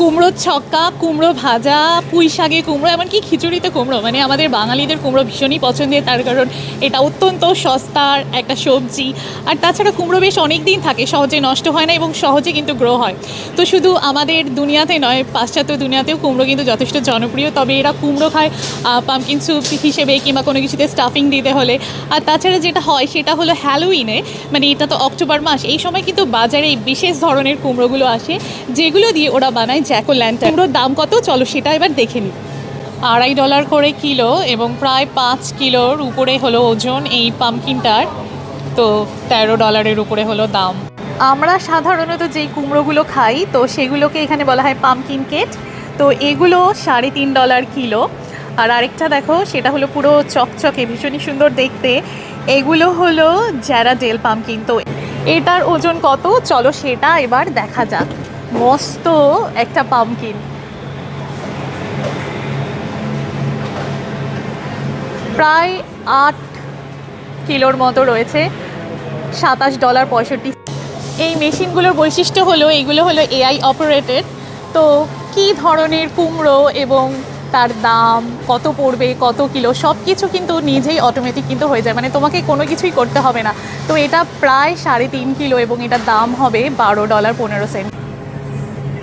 কুমড়োর ছক্কা, কুমড়ো ভাজা, পুঁই শাকে কুমড়ো, এমনকি খিচুড়িতে কুমড়ো। মানে আমাদের বাঙালিদের কুমড়ো ভীষণই পছন্দের, তার কারণ এটা অত্যন্ত সস্তার একটা সবজি। আর তাছাড়া কুমড়ো বেশ অনেক দিন থাকে, সহজে নষ্ট হয় না এবং সহজে কিন্তু গ্রো হয়। তো শুধু আমাদের দুনিয়াতে নয়, পাশ্চাত্য দুনিয়াতেও কুমড়ো কিন্তু যথেষ্ট জনপ্রিয়। তবে এরা কুমড়ো খায় পামকিন স্যুপ হিসেবে কিংবা কোনো কিছুতে স্টাফিং দিতে হলে। আর তাছাড়া যেটা হয়, সেটা হলো হ্যালোইনে মানে এটা তো অক্টোবর মাস, এই সময় কিন্তু বাজারে বিশেষ ধরনের কুমড়োগুলো আসে, যেগুলো দিয়ে ওরা বানায়। Jack o lantern. কুমড়োর দাম কত? চলো সেটা এবার দেখে নিই আড়াই ডলার করে কিলো এবং প্রায় পাঁচ কিলোর উপরে হলো ওজন এই পামকিনটার তো তেরো ডলারের উপরে হলো দাম। আমরা সাধারণত যেই কুমড়োগুলো খাই, তো সেগুলোকে এখানে বলা হয় পামকিন কেট। তো এগুলো সাড়ে তিন ডলার কিলো। আর আরেকটা দেখো, সেটা হলো পুরো চকচকে, ভীষণই সুন্দর দেখতে। এগুলো হলো জ্যারা ডেল পামকিন তো এটার ওজন কত? চলো সেটা এবার দেখা যাক। মস্ত একটা পামকিন প্রায় আট কিলোর মতো রয়েছে, সাতাশ ডলার পঁয়ষট্টি। এই মেশিনগুলোর বৈশিষ্ট্য হলো, এগুলো হলো এআই অপারেটেড তো কী ধরনের কুমড়ো এবং তার দাম, কত পড়বে, কত কিলো সব কিছু কিন্তু নিজেই অটোমেটিক কিন্তু হয়ে যায়। মানে তোমাকে কোনো কিছুই করতে হবে না। তো এটা প্রায় সাড়ে তিন কিলো এবং এটার দাম হবে বারো ডলার পনেরো সেন্ট।